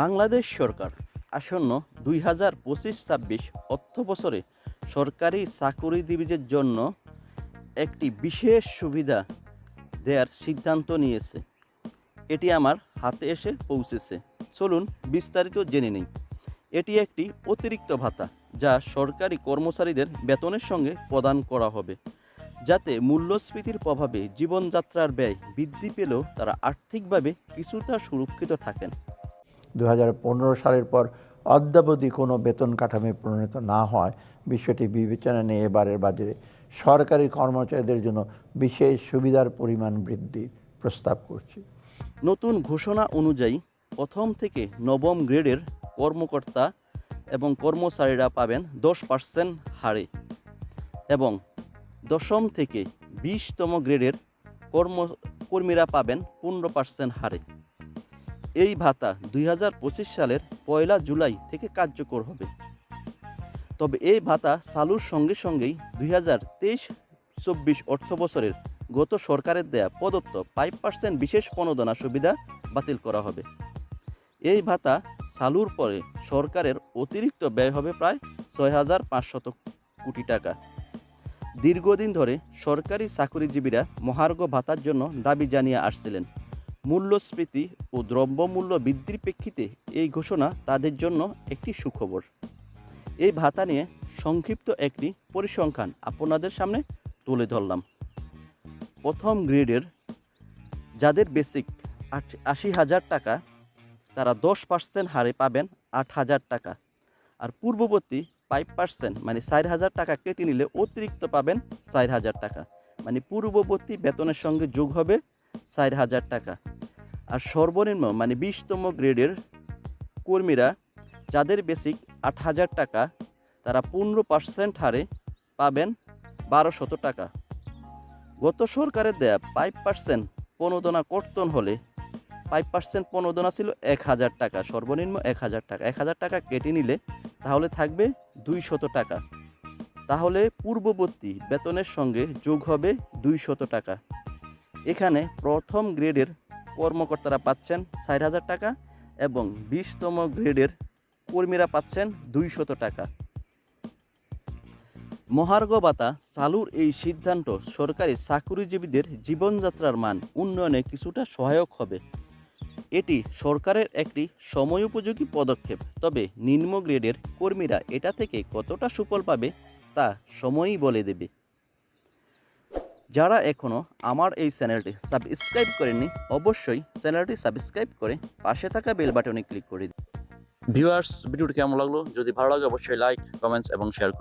বাংলাদেশ সরকার আসন্ন দুই হাজার পঁচিশ ছাব্বিশ অর্থ বছরে সরকারি চাকুরিজীবীদের জন্য একটি বিশেষ সুবিধা দেওয়ার সিদ্ধান্ত নিয়েছে। এটি আমার হাতে এসে পৌঁছেছে। চলুন বিস্তারিত জেনে নিই। এটি একটি অতিরিক্ত ভাতা যা সরকারি কর্মচারীদের বেতনের সঙ্গে প্রদান করা হবে, যাতে মূল্যস্ফীতির প্রভাবে জীবনযাত্রার ব্যয় বৃদ্ধি পেলেও তারা আর্থিকভাবে কিছুটা সুরক্ষিত থাকেন। দু হাজার পনেরো সালের পর অদ্যাবধি কোনো বেতন কাঠামো প্রণীত না হয়। বিষয়টি বিবেচনা নিয়ে এবারের বাজারে সরকারি কর্মচারীদের জন্য বিশেষ সুবিধার পরিমাণ বৃদ্ধির প্রস্তাব করছি। নতুন ঘোষণা অনুযায়ী প্রথম থেকে নবম গ্রেডের কর্মকর্তা এবং কর্মচারীরা পাবেন দশ পার্সেন্ট হারে এবং দশম থেকে বিশতম গ্রেডের কর্ম কর্মীরা পাবেন পনেরো পার্সেন্ট হারে। এই ভাতা দুই হাজার পঁচিশ সালের পয়লা জুলাই থেকে কার্যকর হবে। তবে এই ভাতা চালুর সঙ্গে সঙ্গেই দুই হাজার তেইশ চব্বিশ অর্থ বছরের গত সরকারের দেয়া প্রদত্ত ফাইভ পার্সেন্ট বিশেষ প্রণোদনা সুবিধা বাতিল করা হবে। এই ভাতা চালুর পরে সরকারের অতিরিক্ত ব্যয় হবে প্রায় ছয় হাজার পাঁচশত কোটি টাকা। দীর্ঘদিন ধরে সরকারি চাকরিজীবীরা মহার্ঘ ভাতার জন্য দাবি জানিয়ে আসছিলেন। মূল্যস্ফীতি ও দ্রব্যমূল্য বৃদ্ধির প্রেক্ষিতে এই ঘোষণা তাদের জন্য একটি সুখবর। এই ভাতা নিয়ে সংক্ষিপ্ত একটি পরিসংখ্যান আপনাদের সামনে তুলে ধরলাম। প্রথম গ্রেডের যাদের বেসিক আশি হাজার টাকা, তারা দশ পার্সেন্ট হারে পাবেন আট হাজার টাকা। আর পূর্ববর্তী ফাইভ পার্সেন্ট মানে চার হাজার টাকা কেটে নিলে অতিরিক্ত পাবেন চার হাজার টাকা। মানে পূর্ববর্তী বেতনের সঙ্গে যোগ হবে চার হাজার টাকা। আর সর্বনিম্ন মানে বিশতম গ্রেডের কর্মীরা, যাদের বেসিক আট হাজার টাকা, তারা পনেরো পার্সেন্ট হারে পাবেন বারোশত টাকা। গত সরকারের দেয়া ফাইভ পার্সেন্ট প্রণোদনা কর্তন হলে ফাইভ পার্সেন্ট প্রণোদনা ছিল এক হাজার টাকা, সর্বনিম্ন এক হাজার টাকা। এক হাজার টাকা কেটে নিলে তাহলে থাকবে দুইশত টাকা। তাহলে পূর্ববর্তী বেতনের সঙ্গে যোগ হবে দুইশত টাকা। এখানে প্রথম গ্রেডের কর্মকর্তারা পাচ্ছেন ষাট হাজার টাকা এবং বিশতম গ্রেডের কর্মীরা পাচ্ছেন দুইশত টাকা। মহার্ঘ ভাতা চালুর এই সিদ্ধান্ত সরকারি চাকুরিজীবীদের জীবনযাত্রার মান উন্নয়নে কিছুটা সহায়ক হবে। এটি সরকারের একটি সময়োপযোগী পদক্ষেপ, তবে নিম্ন গ্রেডের কর্মীরা এটা থেকে কতটা সুফল পাবে তা সময়ই বলে দেবে। যারা এখনও আমার এই চ্যানেলটি সাবস্ক্রাইব করেননি, অবশ্যই চ্যানেলটি সাবস্ক্রাইব করে পাশে থাকা বেল বাটনে ক্লিক করে দিন। ভিউয়ার্স, ভিডিওটি কেমন লাগল? যদি ভালো লাগে, অবশ্যই লাইক কমেন্টস এবং শেয়ার করুন।